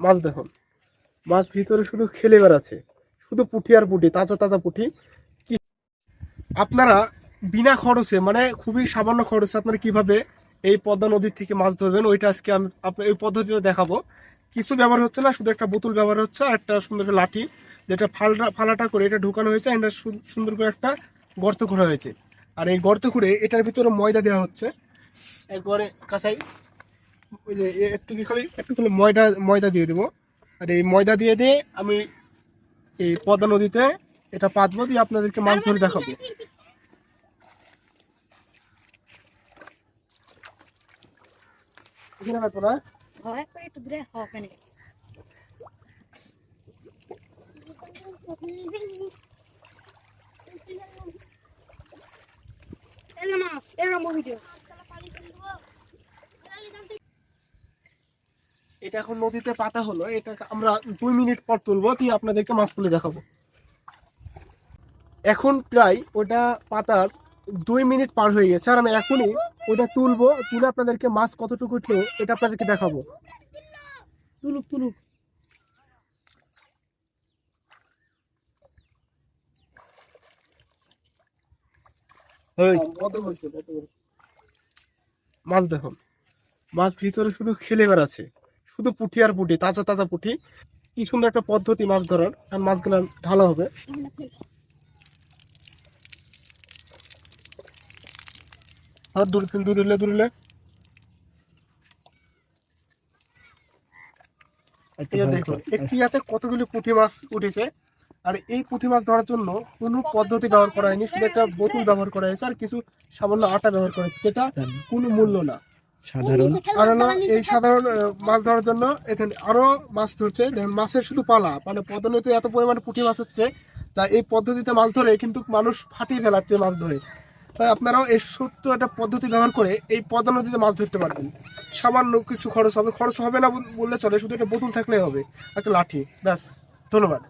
মাছ দেখুন মাছ ভিতরে শুধু খেলে বেড়াচ্ছে, শুধু পুঁটি আর পুঁটি তাজা তাজা পুঁটি কি আপনারা বিনা খরচে মানে খুবই সামান্য খরচে আপনারা কীভাবে এই পদ্মা নদীর থেকে মাছ ধরবেন, ওইটা আজকে আমি আপনার এই পদ্ধতিটা দেখাবো। কিছু ব্যবহার হচ্ছে না, শুধু একটা বোতল ব্যবহার হচ্ছে আর একটা সুন্দর একটা লাঠি, যেটা ফালটা ফালাটা করে এটা ঢুকানো হয়েছে এটা সুন্দর করে একটা গর্ত করা হয়েছে। আর এই গর্ত করে এটার ভিতরে ময়দা দেওয়া হচ্ছে। একবারে কাঁচাই। ওই যে একটু কি খালি, একটু খালি ময়দা ময়দা দিয়ে দেবো। আর এই ময়দা দিয়ে দিয়ে আমি এই পদ্মা নদীতে এটা পাতবো দিয়ে আপনাদেরকে মাছ ধরে দেখাবো। এখানে পাতবো না। হয়, একটু দূরে হবে না এলা মাছ এরকম ভিডিও এটা এখন নদীতে পাতা হলো এটা আমরা দুই মিনিট পর তুলবো দিয়ে আপনাদেরকে মাছ তুলে দেখাবো। এখন প্রায় ওটা পাতার দুই মিনিট পার হয়ে গেছে আর আমি এখনই ওটা তুলবো তুলে আপনাদেরকে মাছ কতটুকু উঠল এটা আপনাদেরকে দেখাবো। তুলুক তুলুক। না। মাছ দেখুন মাছ ভিতরে শুধু খেলে বেড়াচ্ছে। শুধু পুঁটি আর পুঁটি তাজা তাজা পুঁটি। কি সুন্দর একটা পদ্ধতি মাছ ধরার আর মাছগুলো ঢালা হবে। আর দূরে দূরে দূরে একটু এই যে ভালো দেখুন কর। একটি ইয়াতে কতগুলি পুঁটি মাছ উঠেছে আর এই পুঁটি মাছ ধরার জন্য কোনো পদ্ধতি ব্যবহার করা হয়নি শুধু একটা বোতল ব্যবহার করা হয়েছে আর কিছু সামান্য আটা ব্যবহার করা হয়েছে যেটা কোনো মূল্য না। সাধারণ। আর হলো এই সাধারণ মাছ ধরার জন্য এখানে আরও মাছ ধরছে। দেখুন মাছের শুধু পালা মানে পদ্ধতিতে এত পরিমাণে পুঁটি মাছ হচ্ছে যা এই পদ্ধতিতে মাছ ধরে কিন্তু মানুষ ফাটিয়ে ফেলাচ্ছে মাছ ধরে। তাই আপনারাও এই সত্য একটা পদ্ধতি ব্যবহার করে এই পদ্মা নদীতে মাছ ধরতে পারবেন। সামান্য কিছু খরচ হবে। খরচ হবে না বললে চলে শুধু একটা বোতল থাকলেই হবে একটা লাঠি ব্যাস ধন্যবাদ।